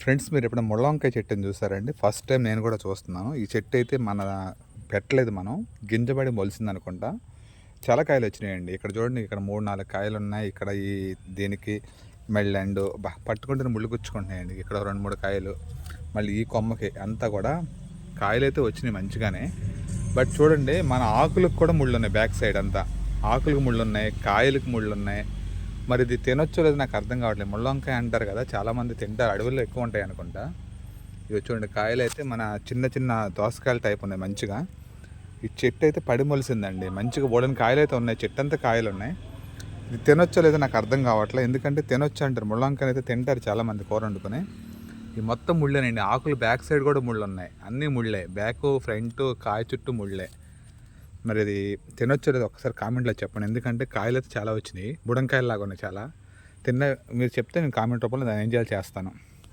Friends మీరు ఎప్పుడైనా ముళ్ళవంకాయ చెట్టుని చూసారండి? ఫస్ట్ టైం నేను కూడా చూస్తున్నాను. ఈ చెట్టు అయితే మన పెట్టలేదు మనం. గింజబడి మొలిసింది అనుకుంటా చాలా కాయలు వచ్చినాయండి. ఇక్కడ చూడండి ఇక్కడ మూడు నాలుగు కాయలు ఉన్నాయి. ఇక్కడ ఈ దీనికి మెళ్ళండు పట్టుకుంటున్న పట్టుకుంటే ముళ్ళు గుచ్చుకుంటున్నాయండి. ఇక్కడ రెండు మూడు కాయలు. మళ్ళీ ఈ కొమ్మకి అంతా కూడా కాయలు అయితే వచ్చినాయి మంచిగానే. బట్ చూడండి మన ఆకులకు కూడా ముళ్ళు ఉన్నాయి బ్యాక్ సైడ్ అంతా. ఆకులకు ముళ్ళు ఉన్నాయి కాయలకు ముళ్ళు ఉన్నాయి మరి ఇది తినొచ్చో లేదు నాకు అర్థం కావట్లేదు. ముళ్ళొంకాయ అంటారు కదా చాలామంది తింటారు. అడవుల్లో ఎక్కువ ఉంటాయి అనుకుంటా. ఇవి చూడండి కాయలు అయితే మన చిన్న చిన్న దోసకాయలు టైప్ ఉన్నాయి మంచిగా. ఈ చెట్టు అయితే పడి మొలిసిందండి. మంచిగా బోడని కాయలు అయితే ఉన్నాయి. చెట్టు అంతా కాయలు ఉన్నాయి. ఇది తినొచ్చో లేదో నాకు అర్థం కావట్లేదు. ఎందుకంటే తినొచ్చు అంటారు. ముళ్ళ అయితే తింటారు చాలామంది కూర వండుకొని. ఈ మొత్తం ముళ్ళేనండి. ఆకులు బ్యాక్ సైడ్ కూడా ముళ్ళు ఉన్నాయి అన్నీ ముళ్ళే. బ్యాక్ ఫ్రంట్ కాయ చుట్టూ ముళ్ళే. మరి అది తినొచ్చు లేదు ఒకసారి కామెంట్లో చెప్పండి. ఎందుకంటే కాయలు అయితే చాలా వచ్చినాయి. బుడంకాయలు లాగా ఉన్నాయి చాలా. తిన్న మీరు చెప్తే నేను కామెంట్ రూపంలో దాన్ని ఏం చేయాలి చేస్తాను.